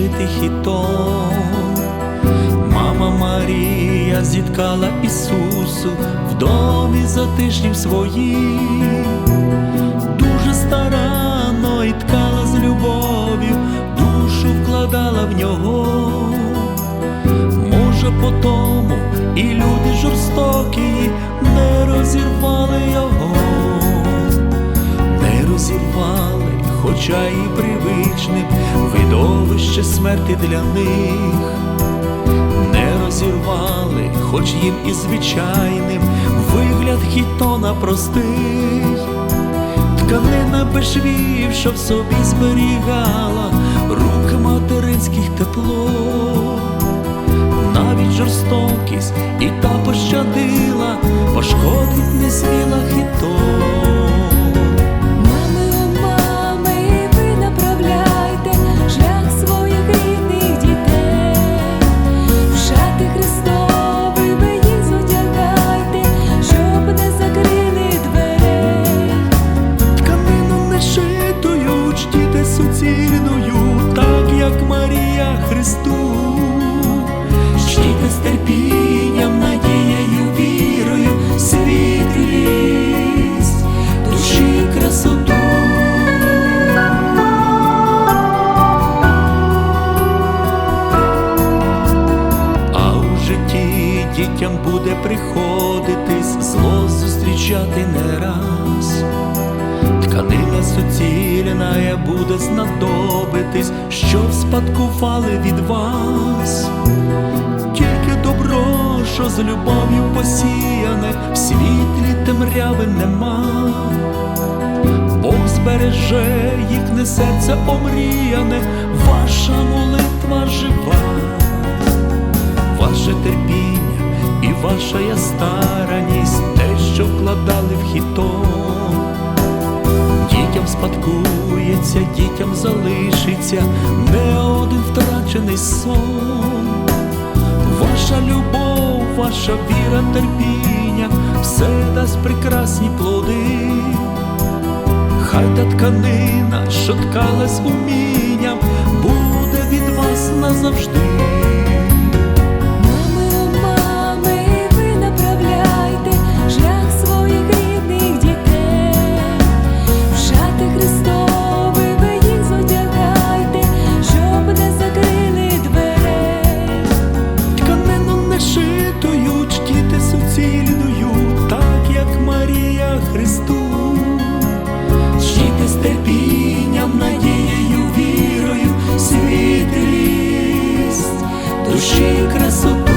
нешитий хітон. Мама Марія зіткала Ісусу в домі затишнім своїм, дуже старанно і ткала з любов'ю, душу вкладала в нього. Може, по тому і люди жорстокі і привичним видовище смерти для них. Не розірвали, хоч їм і звичайним вигляд хітона простий, тканина без швів, що в собі зберігала рук материнських тепло, навіть жорстокість і та пощадила, пошкодить не сміла хітон. Суцільною, так як Марія Христу. Чтіте з терпінням, надією, вірою, світлість, душі красоту. А у житті дітям буде приходитись зло зустрічати не раз. Тканина суцільна буде знадобитись, що спадкували від вас. Тільки добро, що з любов'ю посіяне, в світлі темряви нема. Бог збереже їхнє серце омріяне, ваша молитва жива ваше терпіння і ваша стараність, те, що вкладали в хітон. Дітям спадкується, дітям залишиться не один втрачений сон. Ваша любов, ваша віра, терпіння, все дасть прекрасні плоди. Хай та тканина, що ткалась умінням, буде від вас назавжди. Христу. Чтіте з терпінням, надією, вірою, світлість, душі красоту.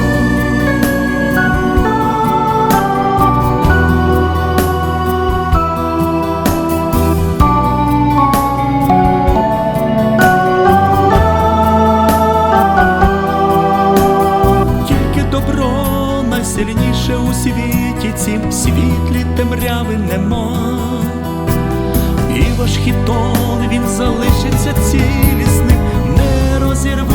Тільки добро найсильніше у світі, цім світлі темряви нема. І ваш хітон він залишиться цілісним, не розірвуть